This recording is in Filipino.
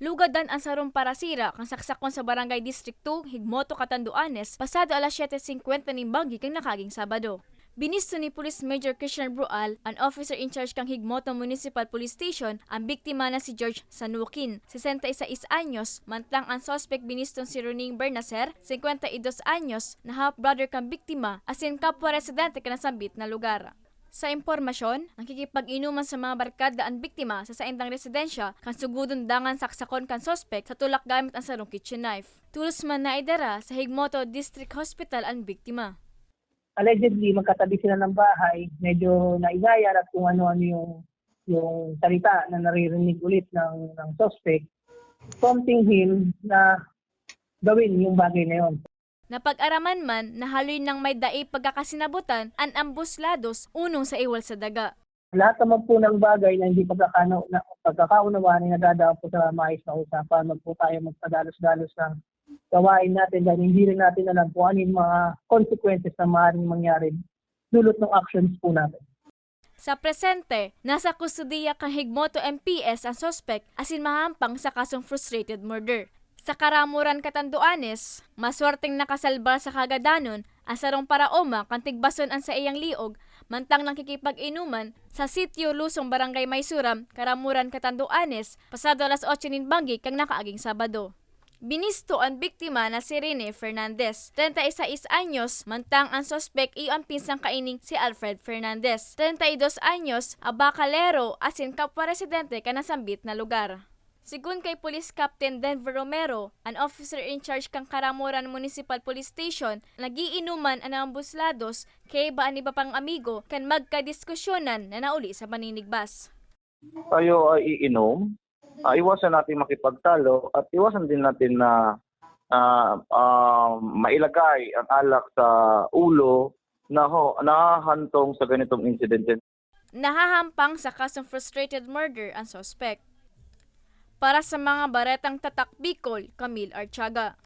Lugadan ang sarong parasira kang saksakon sa Barangay District 2, Higmoto, Catanduanes, pasado alas 7.50 ng banggi kang nakaging Sabado. Binisto ni Police Major Christian Brual, an officer in charge kang Higmoto Municipal Police Station, ang biktima na si George Sanukin, 61 anyos, mantlang ang suspect binistong si Roning Bernacer, 52 anyos, na half-brother kang biktima, asin kapwa residente ka nasambit na lugar. Sa impormasyon, ang kikipag-inuman sa mga barkada ang biktima sa saindang residensya kan sugudon dangan saksakon kan sospek sa tulak gamit ang sarong kitchen knife. Tulos man na idara sa Higmoto District Hospital ang biktima. allegedly magkatabi sila ng bahay, medyo naigayar at kung ano-ano yung yung salita na naririnig ulit ng ng suspect, prompting him na gawin yung bagay na yon. Napag-araman man na haloy ng may dae pagkakasinabutan an ambuslados unong sa iwal sa daga. Lahat naman po ng bagay na hindi pagkakano, na, pagkakaunawaan ay nadadaan po sa maayos na usapan. Wag po tayo magpadalos-dalos ng gawain natin dahil hindi rin natin alam kung ano yung mga consequences na maaaring mangyari dulot ng actions po natin. Sa presente, nasa kustudiya kang Higmoto MPS ang sospek asin mahampang sa kasong frustrated murder. Sa Karamuran Katanduanes, maswerteng nakasalba sa kagadanon ang sarong paraoma kang tigbason ang sa iyang liog mantang lang kikipag-inuman sa sitio Lusong Barangay Maysuram, Karamuran Katanduanes, pasado alas 8 nin banggi kang nakaaging Sabado. Binisto ang biktima na si Rene Fernandez, 36 anyos, mantang ang sospek iyo ang pinsang kaining si Alfred Fernandez, 32 anyos, abakalero asin kapwa residente ka nasambit na lugar. Sigun kay Police Captain Denver Romero, an officer in charge kang Karamuran Municipal Police Station, nagiinuman ang ambuslados kay ba ani ba pang amigo kan magkadiskusyonan na nauli sa paninigbas. tayo ay iinom, ah, iwasan natin makipagtalo at iwasan din natin na ah, ah, mailagay ang alak sa ulo na ho, nahahantong sa ganitong incident. Nahahampang sa kasong frustrated murder ang sospek. Para sa mga baretang tatak Bicol, Camille Archaga.